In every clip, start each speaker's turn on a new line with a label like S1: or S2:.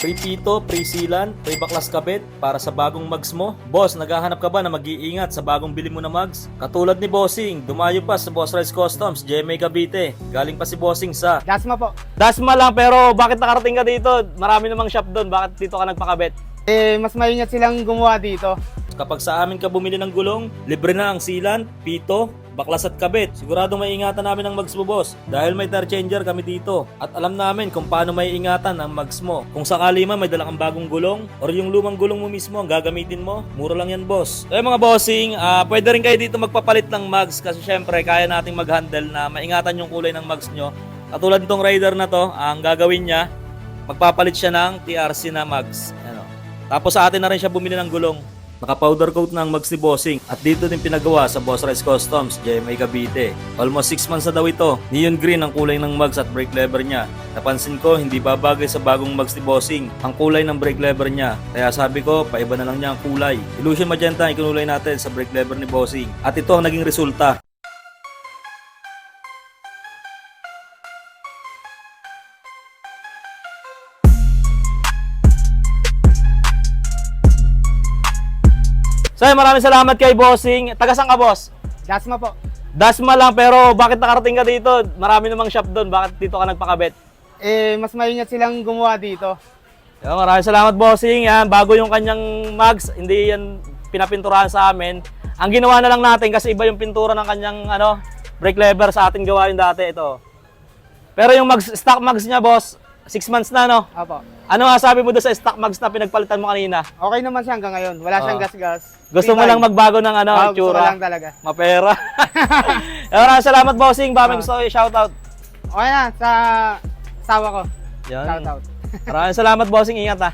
S1: Free pito, free sealant, free baklas kabit para sa bagong mugs mo. Boss, naghahanap ka ba na mag-iingat sa bagong bili mo na mugs? Katulad ni Bossing, dumayo pa sa Boss Rice Customs, GMA Cavite. Galing pa si Bossing sa
S2: Dasma po.
S3: Dasma lang pero bakit nakarating ka dito? Marami namang shop doon. Bakit dito ka nagpakabit?
S2: Eh, mas maingat silang gumawa dito.
S1: Kapag sa amin ka bumili ng gulong, libre na ang sealant, pito, baklas at kabit. Siguradong may ingatan namin ang mags mo, boss. Dahil may tire changer kami dito. At alam namin kung paano may ingatan ang mags mo. Kung sakali man may dala kang bagong gulong, or yung lumang gulong mo mismo ang gagamitin mo, mura lang yan, boss. So, mga bossing, ah, pwede rin kayo dito magpapalit ng mags kasi syempre kaya nating mag-handle na maingatan yung kulay ng mags nyo. Katulad nitong rider na to, ang gagawin niya, magpapalit siya ng TRC na mags. Ano. Tapos sa atin na rin siya bumili ng gulong. Naka-powder coat na ang mags ni Bossing at dito din pinagawa sa Boss Rice Customs, GMA Cavite. Almost 6 months na daw ito. Neon green ang kulay ng mags at brake lever niya. Napansin ko, hindi babagay sa bagong mags ni Bossing ang kulay ng brake lever niya. Kaya sabi ko, paiba na lang niya ang kulay. Illusion Magenta ang ikinulay natin sa brake lever ni Bossing. At ito ang naging resulta.
S3: So maraming salamat kay Bossing. Taga saan ka, boss?
S2: Dasma po.
S3: Dasma lang pero bakit nakarating ka dito? Marami namang shop doon. Bakit dito ka nagpakabit?
S2: Eh, mas maingat silang gumawa dito.
S3: Yo, maraming salamat bossing. Yan, bago yung kanyang mags, hindi yan pinapinturahan sa amin. Ang ginawa na lang natin kasi iba yung pintura ng kanyang ano, brake lever sa ating gawain dati ito. Pero yung mags, stock mags niya, boss, 6 months na no.
S2: Apo.
S3: Ano nga sabi mo doon sa stock mags na pinagpalitan mo kanina?
S2: Okay naman siya hanggang ngayon. Wala siyang
S3: Oo.
S2: gas-gas.
S3: Gusto mo
S2: Free
S3: lang
S2: time.
S3: magbago ng ano,
S2: Oo, gusto ko
S3: itsura?
S2: lang talaga.
S3: Mapera. Maraming salamat bossing. Baka may
S2: Ah.
S3: gusto ko i-shoutout.
S2: Okay na, sa asawa ko.
S3: Yan.
S2: Shout out.
S3: Maraming salamat bossing. Ingat ha.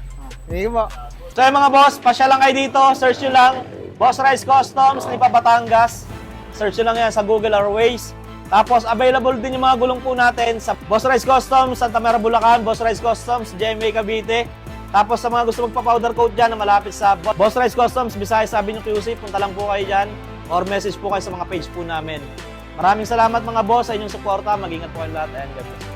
S2: Sige po.
S3: So yung mga boss, pasya lang kayo dito, search nyo lang, Boss Rice Customs, Lipa Batangas. Search nyo lang yan sa Google or Waze. Tapos available din yung mga gulong po natin sa Boss Rice Customs, Santa Mara, Bulacan, Boss Rice Customs, GMA Cavite. Tapos sa mga gusto magpa-powder coat dyan na malapit sa Bo- Boss Rice Customs, Visayas Avenue QC, punta lang po kayo dyan or message po kayo sa mga page po namin. Maraming salamat mga boss sa inyong suporta. Mag-ingat po kayo lahat and God bless.